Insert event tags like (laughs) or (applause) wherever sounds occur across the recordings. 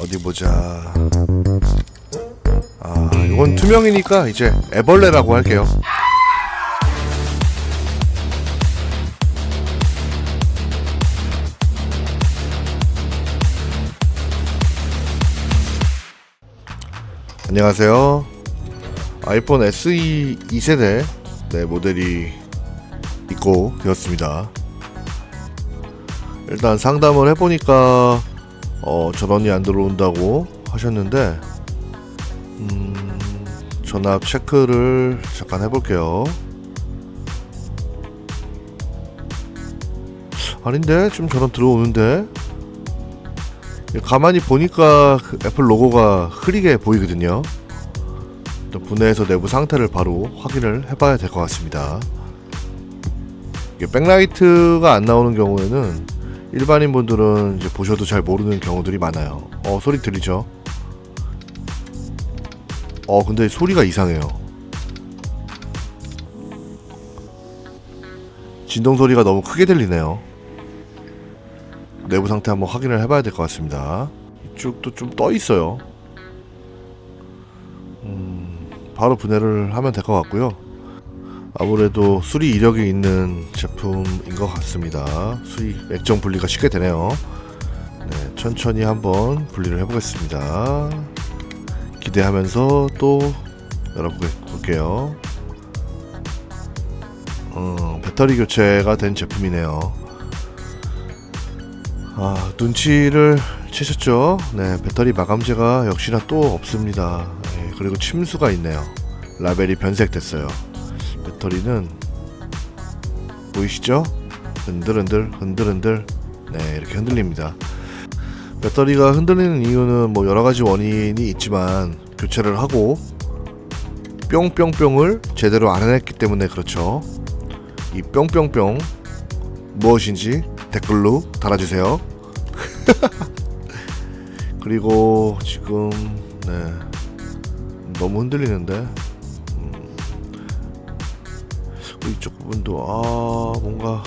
어디 보자. 아, 이건 투명이니까 이제 애벌레라고 할게요. 안녕하세요. 아이폰 SE 2세대 네, 모델이 있고 되었습니다. 일단 상담을 해보니까 어, 전원이 안 들어온다고 하셨는데 음, 전압 체크를 잠깐 해볼게요. 아닌데 좀 전원 들어오는데 가만히 보니까 그 애플 로고가 흐리게 보이거든요. 분해해서 내부 상태를 바로 확인을 해봐야 될 것 같습니다. 백라이트가 안 나오는 경우에는 일반인 분들은 이제 보셔도 잘 모르는 경우들이 많아요. 어 소리 들리죠? 어 근데 소리가 이상해요. 진동 소리가 너무 크게 들리네요. 내부 상태 한번 확인을 해봐야 될 것 같습니다. 이쪽도 좀 떠 있어요. 음, 바로 분해를 하면 될 것 같고요. 아무래도 수리 이력이 있는 제품인 것 같습니다. 수리 액정 분리가 쉽게 되네요. 네, 천천히 한번 분리를 해보겠습니다. 기대하면서 또 열어볼게요. 어, 배터리 교체가 된 제품이네요. 아, 눈치를 채셨죠? 네, 배터리 마감재가 역시나 또 없습니다. 예, 그리고 침수가 있네요. 라벨이 변색됐어요. 배터리는 보이시죠? 흔들흔들 흔들흔들 네 이렇게 흔들립니다. 배터리가 흔들리는 이유는 뭐 여러 가지 원인이 있지만 교체를 하고 뿅뿅뿅을 제대로 안 해냈기 때문에 그렇죠. 이 뿅뿅뿅 무엇인지 댓글로 달아주세요. (laughs) 그리고 지금 네 너무 흔들리는데 이쪽 부분도 아 뭔가.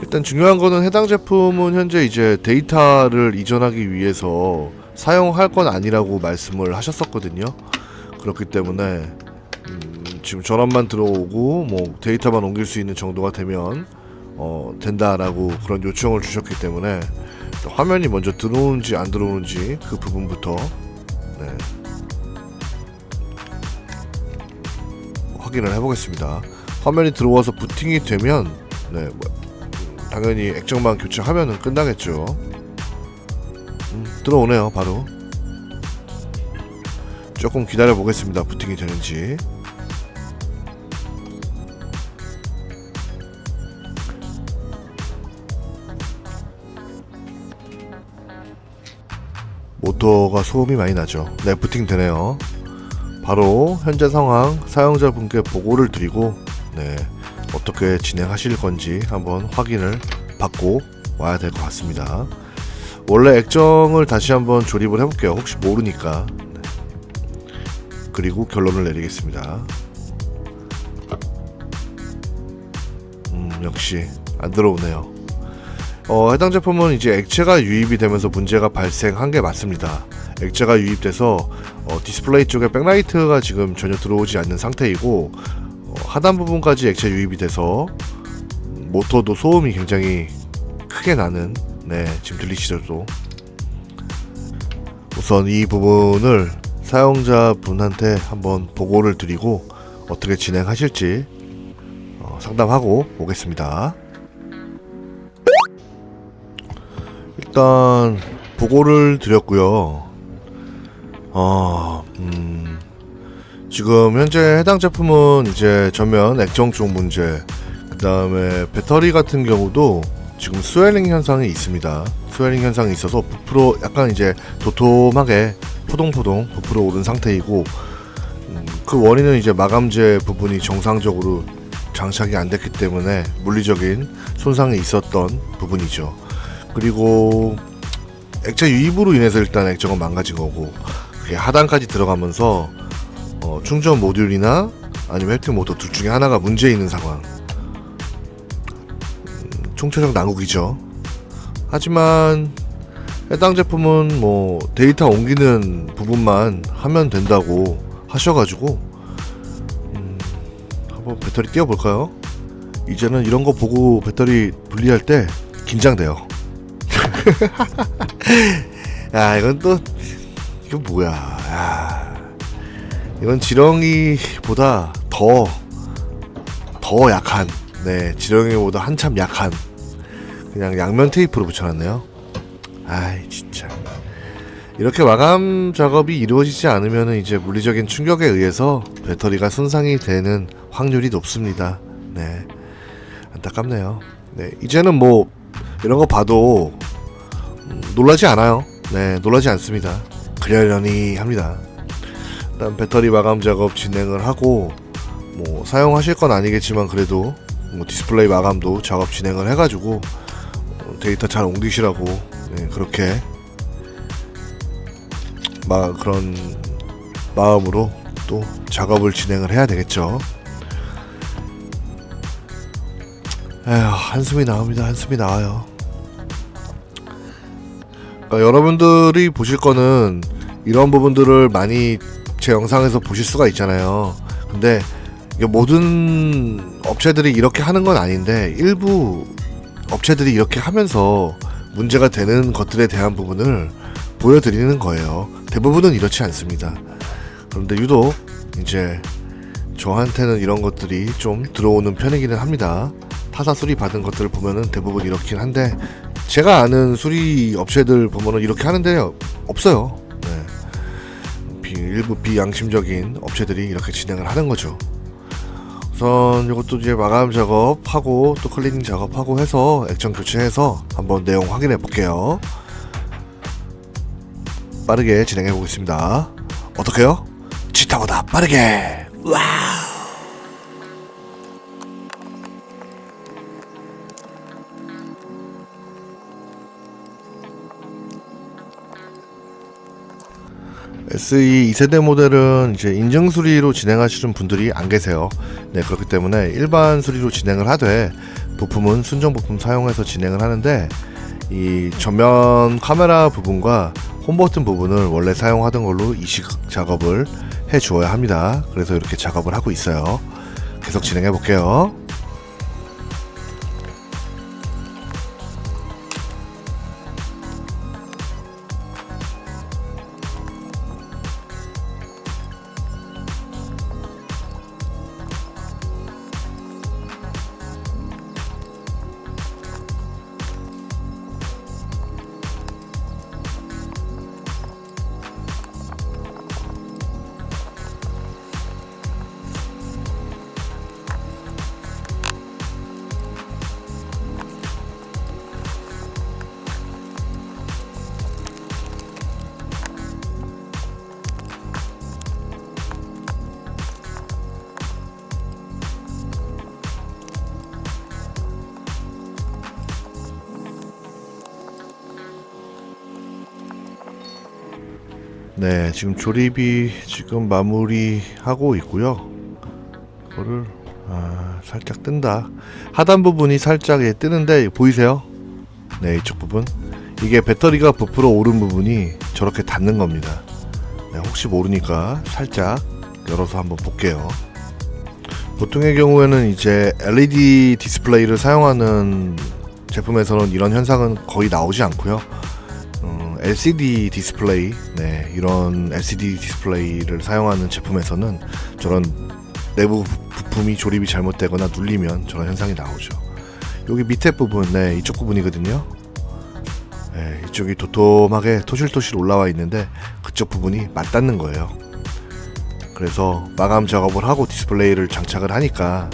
일단 중요한 거는 해당 제품은 현재 이제 데이터를 이전하기 위해서 사용할 건 아니라고 말씀을 하셨었거든요. 그렇기 때문에 음, 지금 전원만 들어오고 뭐 데이터만 옮길 수 있는 정도가 되면 어, 된다라고 그런 요청을 주셨기 때문에 화면이 먼저 들어오는지 안 들어오는지 그 부분부터 네, 확인을 해보겠습니다. 화면이 들어와서 부팅이 되면 네, 뭐, 당연히 액정만 교체하면은 끝나겠죠. 음, 들어오네요, 바로. 조금 기다려 보겠습니다. 부팅이 되는지. 모터가 소음이 많이 나죠. 네, 부팅 되네요. 바로 현재 상황 사용자분께 보고를 드리고 네, 어떻게 진행하실 건지 한번 확인을 받고 와야 될 것 같습니다. 원래 액정을 다시 한번 조립을 해볼게요. 혹시 모르니까. 네. 그리고 결론을 내리겠습니다. 음, 역시 안 들어오네요. 어, 해당 제품은 이제 액체가 유입이 되면서 문제가 발생한 게 맞습니다. 액체가 유입돼서 어, 디스플레이 쪽에 백라이트가 지금 전혀 들어오지 않는 상태이고 어, 하단 부분까지 액체 유입이 돼서 모터도 소음이 굉장히 크게 나는 네 지금 들리시죠 또 우선 이 부분을 사용자분한테 한번 보고를 드리고 어떻게 진행하실지 어, 상담하고 오겠습니다. 일단 보고를 드렸고요. 아, 음, 지금 현재 해당 제품은 이제 전면 액정 쪽 문제, 그 다음에 배터리 같은 경우도 지금 스웨링 현상이 있습니다. 스웨링 현상이 있어서 부풀어 약간 이제 도톰하게 포동포동 부풀어 오른 상태이고 음, 그 원인은 이제 마감재 부분이 정상적으로 장착이 안 됐기 때문에 물리적인 손상이 있었던 부분이죠. 그리고 액체 유입으로 인해서 일단 액정은 망가진 거고 하단까지 들어가면서 어, 충전 모듈이나 아니면 햅틱 모터 둘 중에 하나가 문제 있는 상황 음, 총체적 난국이죠 하지만 해당 제품은 뭐 데이터 옮기는 부분만 하면 된다고 하셔가지고 음, 한번 배터리 띄워볼까요? 이제는 이런 거 보고 배터리 분리할 때 긴장돼요. 야 (laughs) 이건 또 이건 뭐야? 야, 이건 지렁이보다 더 더 약한 네 지렁이보다 한참 약한 그냥 양면 테이프로 붙여놨네요. 아이 진짜 이렇게 마감 작업이 이루어지지 않으면 이제 물리적인 충격에 의해서 배터리가 손상이 되는 확률이 높습니다. 네 안타깝네요. 네 이제는 뭐 이런 거 봐도 음, 놀라지 않아요. 네 놀라지 않습니다. 그러려니 합니다. 일단 배터리 마감 작업 진행을 하고 뭐 사용하실 건 아니겠지만 그래도 뭐 디스플레이 마감도 작업 진행을 해가지고 어, 데이터 잘 옮기시라고 네, 그렇게 마 그런 마음으로 또 작업을 진행을 해야 되겠죠. 에휴 한숨이 나옵니다. 한숨이 나와요. 그러니까 여러분들이 보실 거는 이런 부분들을 많이 제 영상에서 보실 수가 있잖아요. 근데 모든 업체들이 이렇게 하는 건 아닌데 일부 업체들이 이렇게 하면서 문제가 되는 것들에 대한 부분을 보여드리는 거예요. 대부분은 이렇지 않습니다. 그런데 유독 이제 저한테는 이런 것들이 좀 들어오는 편이기는 합니다. 타사 수리 받은 것들을 보면은 대부분 이렇긴 한데 제가 아는 수리 업체들 보면은 이렇게 하는데 없어요. 네. 비, 일부 비양심적인 업체들이 이렇게 진행을 하는 거죠. 우선 이것도 이제 마감 작업하고 또 클리닝 작업하고 해서 액정 교체해서 한번 내용 확인해 볼게요. 빠르게 진행해 보겠습니다. 어떻게요? 치타보다 빠르게. SE 2세대 모델은 이제 인증 수리로 진행하시는 분들이 안 계세요. 네, 그렇기 때문에 일반 수리로 진행을 하되 부품은 순정 부품 사용해서 진행을 하는데 이 전면 카메라 부분과 홈 버튼 부분을 원래 사용하던 걸로 이식 작업을 해 주어야 합니다. 그래서 이렇게 작업을 하고 있어요. 계속 진행해 볼게요. 네, 지금 조립이 지금 마무리하고 있고요. 그거를 아, 살짝 뜬다. 하단 부분이 살짝 예, 뜨는데 보이세요? 네, 이쪽 부분. 이게 배터리가 부풀어 오른 부분이 저렇게 닿는 겁니다. 네, 혹시 모르니까 살짝 열어서 한번 볼게요. 보통의 경우에는 이제 LED 디스플레이를 사용하는 제품에서는 이런 현상은 거의 나오지 않고요. 어, LCD 디스플레이, 네, 이런 LCD 디스플레이를 사용하는 제품에서는 저런 내부 부- 부품이 조립이 잘못되거나 눌리면 저런 현상이 나오죠. 여기 밑에 부분, 네, 이쪽 부분이거든요. 네, 이쪽이 도톰하게 토실토실 올라와 있는데 그쪽 부분이 맞닿는 거예요. 그래서 마감 작업을 하고 디스플레이를 장착을 하니까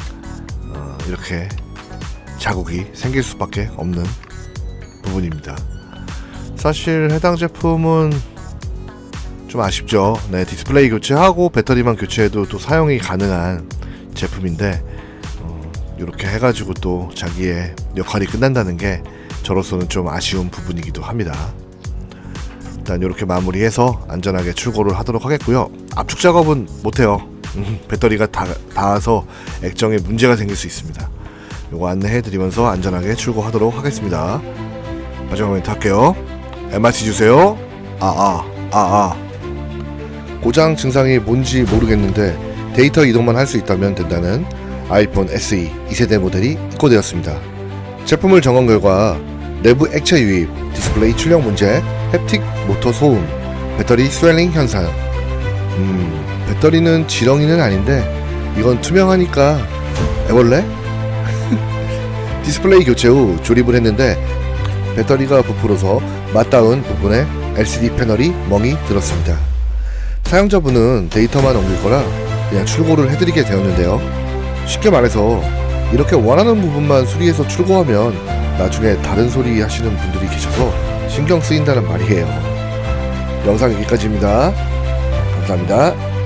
어, 이렇게 자국이 생길 수밖에 없는 부분입니다. 사실 해당 제품은 좀 아쉽죠. 네, 디스플레이 교체하고 배터리만 교체해도 또 사용이 가능한 제품인데 어, 이렇게 해가지고 또 자기의 역할이 끝난다는 게 저로서는 좀 아쉬운 부분이기도 합니다. 일단 이렇게 마무리해서 안전하게 출고를 하도록 하겠고요. 압축 작업은 못해요. 음, 배터리가 다, 닿아서 액정에 문제가 생길 수 있습니다. 요거 안내해드리면서 안전하게 출고하도록 하겠습니다. 마지막 멘트 할게요. MRT 주세요. 아, 아, 아, 아. 고장 증상이 뭔지 모르겠는데 데이터 이동만 할 수 있다면 된다는 아이폰 SE 2세대 모델이 입고되었습니다. 제품을 점검 결과 내부 액체 유입, 디스플레이 출력 문제, 햅틱 모터 소음, 배터리 스웰링 현상. 음, 배터리는 지렁이는 아닌데 이건 투명하니까 애벌레? (laughs) 디스플레이 교체 후 조립을 했는데 배터리가 부풀어서 맞닿은 부분에 LCD 패널이 멍이 들었습니다. 사용자분은 데이터만 옮길 거라 그냥 출고를 해드리게 되었는데요. 쉽게 말해서 이렇게 원하는 부분만 수리해서 출고하면 나중에 다른 소리 하시는 분들이 계셔서 신경 쓰인다는 말이에요. 영상 여기까지입니다. 감사합니다.